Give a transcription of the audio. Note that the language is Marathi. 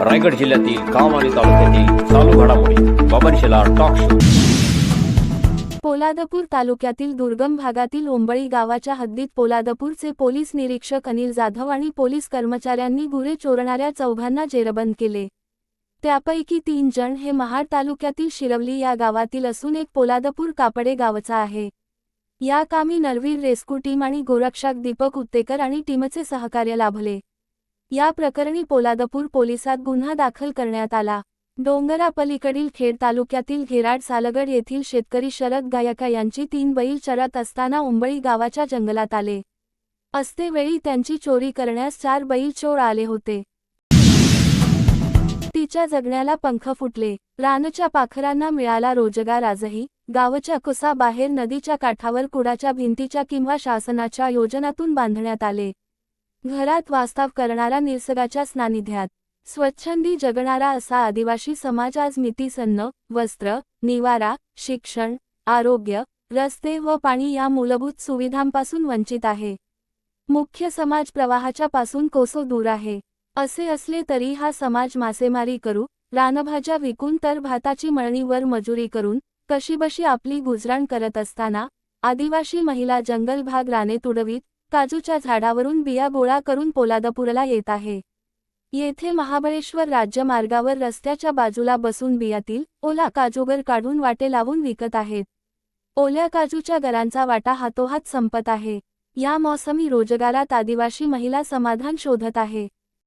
रायगड जिल्ह्यातील काम आणि तालुक्यातील चालू घडामोडी बाबरशेला टॉक शो पोलादपूर तालुक्यातील दुर्गम भागातील ओंबळी गावाच्या हद्दीत पोलादपूरचे पोलीस निरीक्षक अनिल जाधव आणि पोलीस कर्मचाऱ्यांनी गुरे चोरणाऱ्या चौघांना जेरबंद केले. त्यापैकी तीन जण हे महाड तालुक्यातील शिरवली या गावातील असून एक पोलादपूर कापडे गावचा आहे. या कामी नरवीर रेस्क्यू टीम आणि गोरक्षक दीपक उत्तेकर आणि टीमचे सहकार्य लाभले. या प्रकरणी पोलादपूर पोलिसात गुन्हा दाखल करण्यात आला. डोंगरापलीकडील खेड तालुक्यातील घेराड सालगड येथील शेतकरी शरद गायका यांची तीन बैल चरत असताना उंबळी गावाच्या जंगलात आले. असतेवेळी त्यांची चोरी करण्यास चार बैल चोर आले होते. तिच्या जगण्याला पंख फुटले. रानच्या पाखरांना मिळाला रोजगार आजही. गावच्या कुसाबाहेर नदीच्या काठावर कुडाच्या भिंतीच्या किंवा शासनाच्या योजनातून बांधण्यात आले. घरात वास्तव करणारा निसर्गाच्या स्नानिध्यात. स्वच्छंदी जगणारा असा आदिवासी समाज आज मितीसन्न वस्त्र निवारा शिक्षण आरोग्य रस्ते व पाणी या मूलभूत सुविधांपासून वंचित आहे. मुख्य समाज प्रवाहाच्या पासून कोसो दूर आहे. असे असले तरी हा समाज मासेमारी करू रानभाज्या विकून तर भाताची मळणीवर मजुरी करून कशीबशी आपली गुजराण करत असताना आदिवासी महिला जंगल भाग राने तुडवीत काजूच्या झाडावरून बिया गोळा करून पोलादपूरला येत आहे. येथे महाबळेश्वर राज्यमार्गावर रस्त्याच्या बाजूला बसून बियातील ओला काजूगर काढून वाटे लावून विकत आहेत. ओल्या काजूच्या गरांचा वाटा हातोहात संपत आहे. या मोसमी रोजगारात आदिवासी महिला समाधान शोधत आहे.